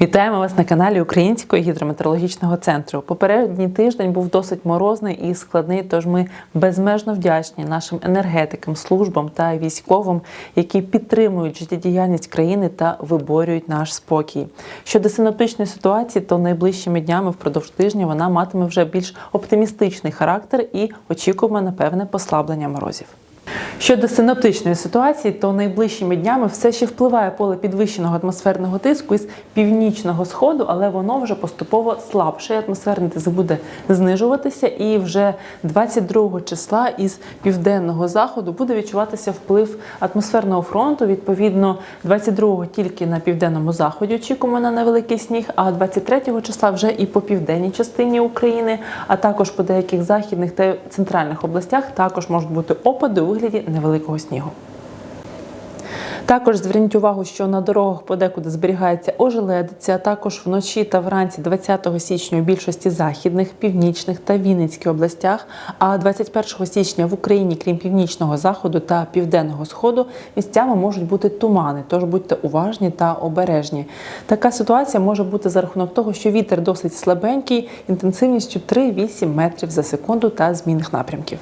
Вітаємо вас на каналі Українського гідрометеорологічного центру. Попередній тиждень був досить морозний і складний, тож ми безмежно вдячні нашим енергетикам, службам та військовим, які підтримують життєдіяльність країни та виборюють наш спокій. Щодо синоптичної ситуації, то найближчими днями впродовж тижня вона матиме вже більш оптимістичний характер і очікуємо на певне послаблення морозів. Щодо синоптичної ситуації, то найближчими днями все ще впливає поле підвищеного атмосферного тиску із північного сходу, але воно вже поступово слабше. Атмосферний тиск буде знижуватися, і вже 22 числа із південного заходу буде відчуватися вплив атмосферного фронту. Відповідно, 22-го тільки на південному заході очікуємо на невеликий сніг, а 23 числа вже і по південній частині України, а також по деяких західних та центральних областях також можуть бути опади у вигляді невеликого снігу. Також зверніть увагу, що на дорогах подекуди зберігається ожеледиця, а також вночі та вранці 20 січня у більшості західних, північних та Вінницьких областях, а 21 січня в Україні, крім північного заходу та південного сходу, місцями можуть бути тумани, тож будьте уважні та обережні. Така ситуація може бути за рахунок того, що вітер досить слабенький, інтенсивністю 3-8 метрів за секунду та змінних напрямків.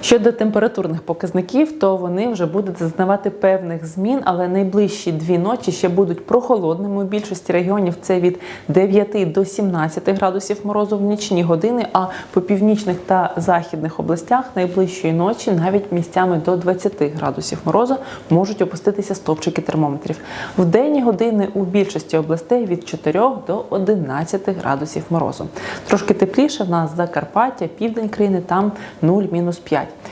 Щодо температурних показників, то вони вже будуть зазнавати певних змін, але найближчі дві ночі ще будуть прохолодними. У більшості регіонів це від 9 до 17 градусів морозу в нічні години. А по північних та західних областях найближчої ночі навіть місцями до 20 градусів морозу можуть опуститися стопчики термометрів. В денні години у більшості областей від 4 до 11 градусів морозу. Трошки тепліше в нас Закарпаття, південь країни, там 0-5.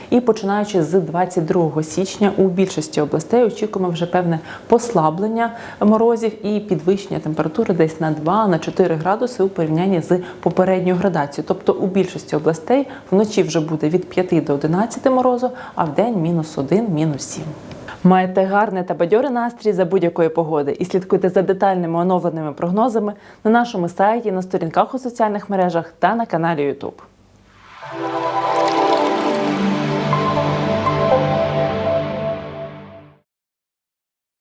І починаючи з 22 січня у більшості областей очікуємо вже певне послаблення морозів і підвищення температури десь на 2-4 градуси у порівнянні з попередньою градацією. Тобто у більшості областей вночі вже буде від 5 до 11 морозу, а в день мінус 1, мінус 7. Маєте гарний та бадьорий настрій за будь-якої погоди і слідкуйте за детальними оновленими прогнозами на нашому сайті, на сторінках у соціальних мережах та на каналі YouTube.